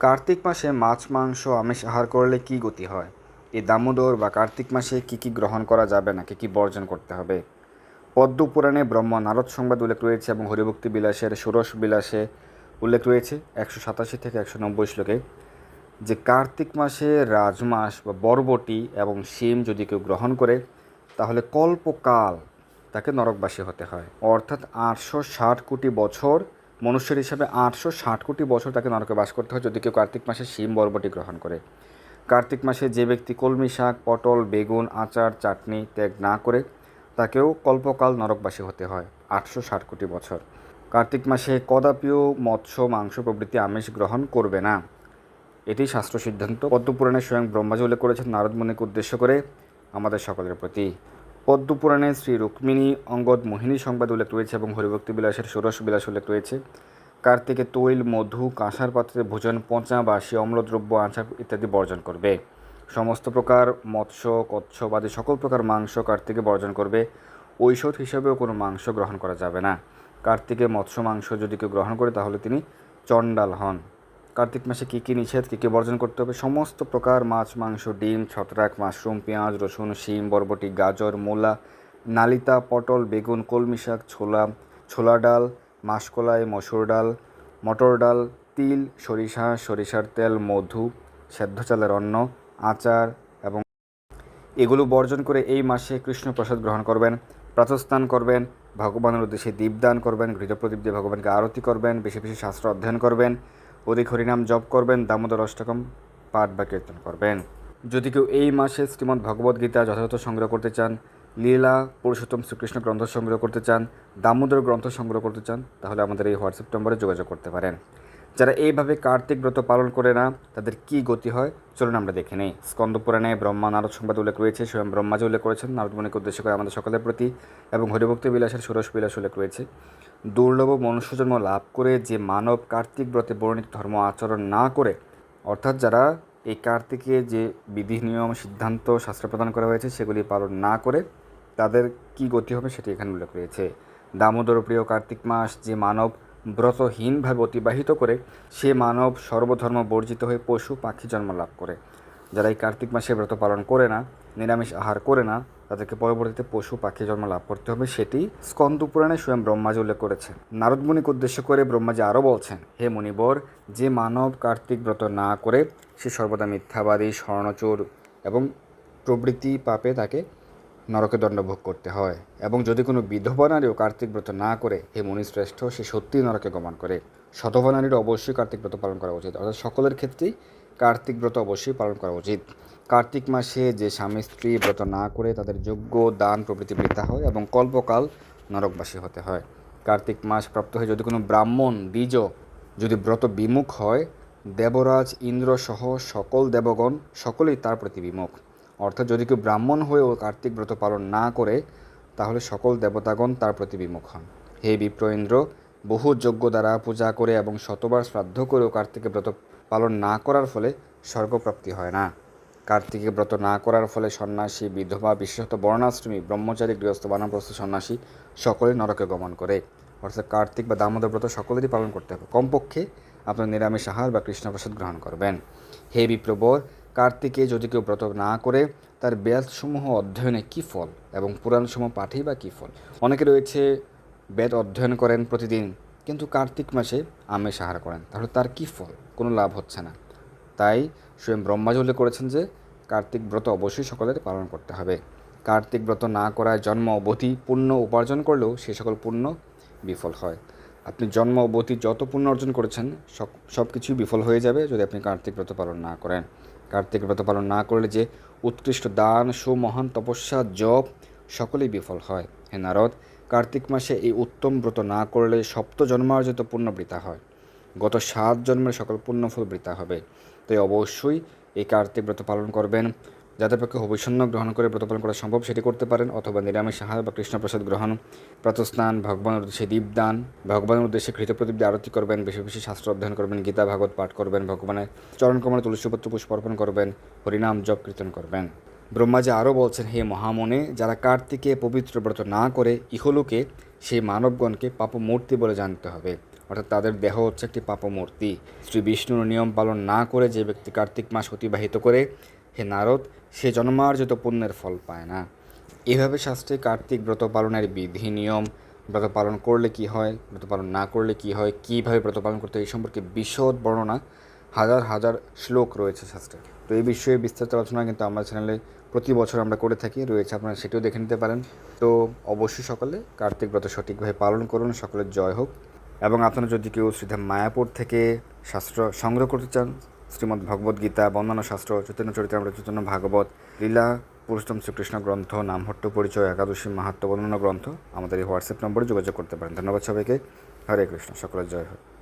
কার্তিক মাসে মাছ, মাংস, আমিষ আহার করলে কি গতি হয়? এই দামোদর বা কার্তিক মাসে কি কি গ্রহণ করা যাবে না কি কি বর্জন করতে হবে? পদ্ম পুরাণে ব্রহ্ম নারদ সংবাদ উল্লেখ রয়েছে এবং হরিভক্তি বিলাসের ষোড়শ বিলাসে উল্লেখ রয়েছে একশো সাতাশি থেকে একশো নব্বই শ্লোকে। যে কার্তিক মাসে রাজমাস বা বরবটি এবং শিম যদি কেউ গ্রহণ করে, তাহলে কল্পকাল তাকে নরকবাসী হতে হয়। অর্থাৎ আটশো ষাট কোটি বছর মনুষ্যের হিসাবে আটশো ষাট কোটি বছর তাকে নরকে বাস করতে হয় যদি কেউ কার্তিক মাসে শিম বরবটি গ্রহণ করে। কার্তিক মাসে যে ব্যক্তি কলমি শাক, পটল, বেগুন, আচার, চাটনি ত্যাগ না করে তাকেও কল্পকাল নরকবাসী হতে হয় আটশো ষাট কোটি বছর। কার্তিক মাসে কদাপিও মৎস্য, মাংস প্রভৃতি আমিষ গ্রহণ করবে না। এটি শাস্ত্র সিদ্ধান্ত পদ্মপুরাণে স্বয়ং ব্রহ্মাজি উল্লেখ করেছেন নারদমণিকে উদ্দেশ্য করে আমাদের সকলের প্রতি। পদ্মপুরাণে শ্রী রুক্মিণী, অঙ্গদ মোহিনী সংবাদ উল্লেখ রয়েছে এবং হরিভক্তি বিলাসের ষোড়শ বিলাস উল্লেখ রয়েছে। কার্তিকে তৈল, মধু, কাঁসার পাত্রে ভোজন, পচা বাসি অম্লদ্রব্য, আচার ইত্যাদি বর্জন করবে। সমস্ত প্রকার মৎস্য, কচ্ছপ আদি সকল প্রকার মাংস কার্তিকে বর্জন করবে। ঔষধ হিসেবেও কোনো মাংস গ্রহণ করা যাবে না। কার্তিকে মৎস্য মাংস যদি কেউ গ্রহণ করে, তাহলে তিনি চণ্ডাল হন। কার্তিক মাসে কী কী নিষেধ, কী কী বর্জন করতে হবে? সমস্ত প্রকার মাছ, মাংস, ডিম, ছত্রাক, মাশরুম, পেঁয়াজ, রসুন, শিম, বরবটি, গাজর, মূলা, নালিতা, পটল, বেগুন, কলমি শাক, ছোলা ছোলা ডাল, মাসকলাই, মসুর ডাল, মটর ডাল, তিল, সরিষা, সরিষার তেল, মধু, সেদ্ধ চালের অন্ন, আচার এবং এগুলো বর্জন করে এই মাসে কৃষ্ণ প্রসাদ গ্রহণ করবেন, প্রাতস্থান করবেন, ভগবানের উদ্দেশ্যে দীপদান করবেন ঘৃতপ্রদীপ দিয়ে ভগবানকে আরতি করবেন, বেশি বেশি শাস্ত্র অধ্যয়ন করবেন অধিক হরিনাম জপ করবেন, দামোদর অষ্টকম পাঠ বা কীর্তন করবেন। যদি কেউ এই মাসে শ্রীমদ্ ভগবদ্গীতা যথাযথ সংগ্রহ করতে চান, লীলা, পুরুষোত্তম শ্রীকৃষ্ণ গ্রন্থ সংগ্রহ করতে চান, দামোদর গ্রন্থ সংগ্রহ করতে চান, তাহলে আমাদের এই হোয়াটসঅ্যাপ নম্বরে যোগাযোগ করতে পারেন। যারা এইভাবে কার্তিক ব্রত পালন করে না, তাদের কি গতি হয়? চলুন আমরা দেখে নেই। স্কন্দ পুরাণে ব্রহ্মা নারদ সংবাদ উল্লেখ রয়েছে, স্বয়ং ব্রহ্মাজি উল্লেখ করেছেন নারদমণিকে উদ্দেশ্য করে আমাদের সকলের প্রতি, এবং হরিভক্তি বিলাসের ষোড়শ বিলাস উল্লেখ রয়েছে। দুর্লভ মনুষ্যজন্ম লাভ করে যে মানব কার্তিক ব্রতে বর্ণিত ধর্ম আচরণ না করে, অর্থাৎ যারা এই কার্তিকে যে বিধি, নিয়ম, সিদ্ধান্ত, শাস্ত্র প্রদান করা হয়েছে সেগুলি পালন না করে, তাদের কি গতি হবে সেটি এখানে উল্লেখ রয়েছে। দামোদর প্রিয় কার্তিক মাস যে মানব ব্রতহীনভাবে অতিবাহিত করে, সে মানব সর্বধর্ম বর্জিত হয়ে পশু পাখি জন্ম লাভ করে। যারা এই কার্তিক মাসে ব্রত পালন করে না নিরামিষ আহার করে না, তাদেরকে পরবর্তীতে পশু পাখি জন্ম লাভ করতে হবে, সেটি স্কন্দ পুরাণে স্বয়ং ব্রহ্মাজি উল্লেখ করেছেন। নারদ মুনিকে উদ্দেশ্য করে ব্রহ্মাজি আরও বলছেন, হে মুনিবর, যে মানব কার্তিক ব্রত না করে সে সর্বদা মিথ্যাবাদী, স্বর্ণচোর এবং প্রবৃত্তি পাপে তাকে নরকে দণ্ড ভোগ করতে হয়। এবং যদি কোনো বিধবা নারীও কার্তিক ব্রত না করে, হে মুনিশ্রেষ্ঠ সে সত্যিই নরকে গমন করে। শতভা নারীর অবশ্যই কার্তিক ব্রত পালন করা উচিত। অর্থাৎ সকলের ক্ষেত্রেই কার্তিক ব্রত অবশ্যই পালন করা উচিত। কার্তিক মাসে যে স্বামী স্ত্রী ব্রত না করে তাদের যোগ্য দান প্রভৃতি বৃদ্ধা হয় এবং কল্পকাল নরকবাসী হতে হয়। কার্তিক মাস প্রাপ্ত হয়ে যদি কোনো ব্রাহ্মণ দ্বিজ যদি ব্রত বিমুখ হয়, দেবরাজ, ইন্দ্র সহ সকল দেবগণ সকলেই তার প্রতি বিমুখ। অর্থাৎ যদি কেউ ব্রাহ্মণ হয়েও কার্তিক ব্রত পালন না করে, তাহলে সকল দেবতাগণ তার প্রতি বিমুখ হন। হে বিপ্র ইন্দ্র, বহু যজ্ঞ দ্বারা পূজা করে এবং শতবার শ্রাদ্ধ করেও কার্তিকের ব্রত পালন না করার ফলে স্বর্গপ্রাপ্তি হয় না। কার্তিকে ব্রত না করার ফলে সন্ন্যাসী, বিধবা, বিশেষত বর্ণাশ্রমী, ব্রহ্মচারী, গৃহস্থ, বানপ্রস্থ সন্ন্যাসী সকলে নরকে গমন করে। অর্থাৎ কার্তিক বা দামোদর ব্রত সকলেরই পালন করতে হবে। কমপক্ষে আপনার নিরামিষ আহার বা কৃষ্ণপ্রসাদ গ্রহণ করবেন। হে বিপ্রবর কার্তিকে যদি কেউ ব্রত না করে, তার বেদসমূহ অধ্যয়নে কী ফল এবং পুরাণসমূহ পাঠেই বা কী ফল? অনেকে রয়েছে বেদ অধ্যয়ন করেন প্রতিদিন। কিন্তু কার্তিক মাসে আমেষ আহার করেন। তাহলে তার কি ফল? কোনো লাভ হচ্ছে না। তাই স্বয়ং ব্রহ্মাজি উল্লেখ করেছেন যে, কার্তিক ব্রত অবশ্যই সকলের পালন করতে হবে। কার্তিক ব্রত না করায় জন্ম অবধি পুণ্য উপার্জন করলেও সে সকল পুণ্য বিফল হয়। আপনি জন্ম অবধি যত পুণ্য অর্জন করেছেন সব সব কিছুই বিফল হয়ে যাবে যদি আপনি কার্তিক ব্রত পালন না করেন। কার্তিক ব্রত পালন না করলে যে উৎকৃষ্ট দান, সুমহান তপস্যা, জপ সকলেই বিফল হয়। হে নারদ কার্তিক মাসে এই উত্তম ব্রত না করলে সপ্ত জন্মার্জিত পুণ্য বৃথা হয়। গত সাত জন্মের সকল পুণ্যফল বৃথা হবে। তাই অবশ্যই এই কার্তিক ব্রত পালন করবেন। যাদের পক্ষে হবিষণ্য গ্রহণ করে ব্রত পালন করা সম্ভব, সেটি করতে পারেন অথবা নিরামিষ আহার বা কৃষ্ণপ্রসাদ গ্রহণ, প্রাতস্নান, ভগবানের উদ্দেশ্যে দীপদান, ভগবানের উদ্দেশ্যে ঘৃতপ্রদীপ দিয়ে আরতি করবেন, বেশি বেশি শাস্ত্র অধ্যয়ন করবেন, গীতা, ভাগবত পাঠ করবেন, ভগবানের চরণ কমলে তুলসীপত্র পুষ্প অর্পণ করবেন, হরিনাম জপ কীর্তন করবেন। ব্রহ্মাজি আরও বলছেন, হে মহামনে, যারা কার্তিকে পবিত্র ব্রত না করে ইহলোকে, সেই মানবগণকে পাপমূর্তি বলে জানতে হবে। অর্থাৎ তাদের দেহ হচ্ছে একটি পাপমূর্তি। শ্রী বিষ্ণুর নিয়ম পালন না করে যে ব্যক্তি কার্তিক মাস অতিবাহিত করে, হে নারদ, সে জন্মার্জিত পুণ্যের ফল পায় না। এভাবে শাস্ত্রে কার্তিক ব্রত পালনের বিধি, নিয়ম, ব্রত পালন করলে কি হয়, ব্রত পালন না করলে কি হয়, কীভাবে ব্রত পালন করতে এই সম্পর্কে বিশদ বর্ণনা হাজার হাজার শ্লোক রয়েছে শাস্ত্রে। তো এই বিষয়ে বিস্তারিত আলোচনা কিন্তু আমার চ্যানেলে প্রতি বছর আমরা করে থাকি, রয়েছে, আপনারা সেটিও দেখে নিতে পারেন। তো অবশ্যই সকলে কার্তিক ব্রত সঠিকভাবে পালন করুন, সকলের জয় হোক। এবং আপনারা যদি কেউ শ্রীধাম মায়াপুর থেকে শাস্ত্র সংগ্রহ করতে চান, শ্রীমদ্ ভগবদ্ গীতা বা অন্যান্য শাস্ত্র, চৈতন্য চরিতামৃত চৈতন্য ভাগবত, লীলা, পুরুষোত্তম শ্রীকৃষ্ণ গ্রন্থ, নামহট্ট পরিচয়, একাদশী মাহাত্ম বর্ণনা গ্রন্থ, আমাদের এই হোয়াটসঅ্যাপ নম্বরে যোগাযোগ করতে পারেন। ধন্যবাদ সবাইকে। হরে কৃষ্ণ, সকলের জয় হোক।